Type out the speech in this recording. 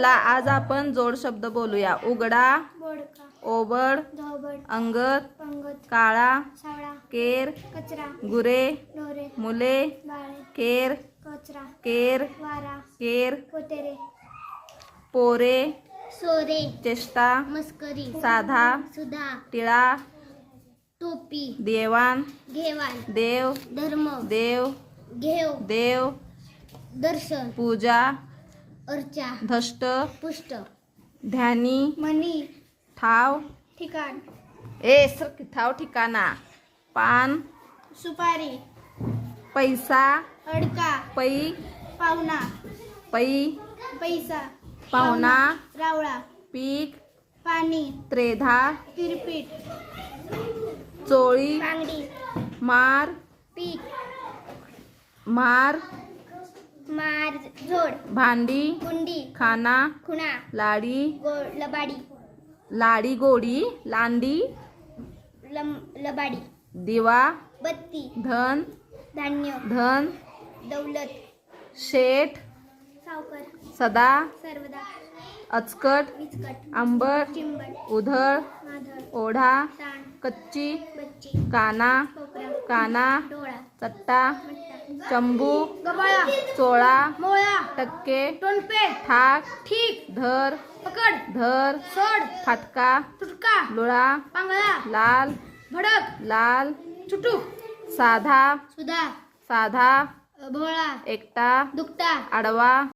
ला आज आपण जोड शब्द बोलूया. उघडा बोडका ओबड पंगत काळा केर कचरा गुरे मुले केर कचरा केर केर पोरे सोरे चेष्टा मस्करी साधा सुधा टिळा टोपी देवान घेवाण देव धर्म देव घेव देव दर्शन पूजा अर्चा धष्ट पुष्ट ध्यानी मनी ठाव ठिकाण ए सर ठाव ठिकाणा पान सुपारी पैसा अडका पै पाहुणा पै पैसा पाहुणा रावळा पीक पाणी त्रेधा तिरपीट चोळी मार पीक मार मार झोड भांडी कुंडी. खाना खुणा. लाडी. गोड लबाडी. लाडी गोडी लांडी. लम लबाडी. दिवा बत्ती. धन. धान्य. धन. दौलत. शेठ. सावकार. सदा. सर्वदा. अचकट. विचकट. आंबट चिंबट उधळ. माधळ. ओढा. ताण कच्ची. बच्ची. काना. कोपरा काना. डोळा. चट्टा. चंबू गबाळा चोळा मोळा टक्के टोनपे ठाक ठीक धर पकड धर सोड फाटका तुटका लुळा पांगळा लाल भडक लाल चुटूक साधा सुधा साधा भोळा एकटा दुखता आडवा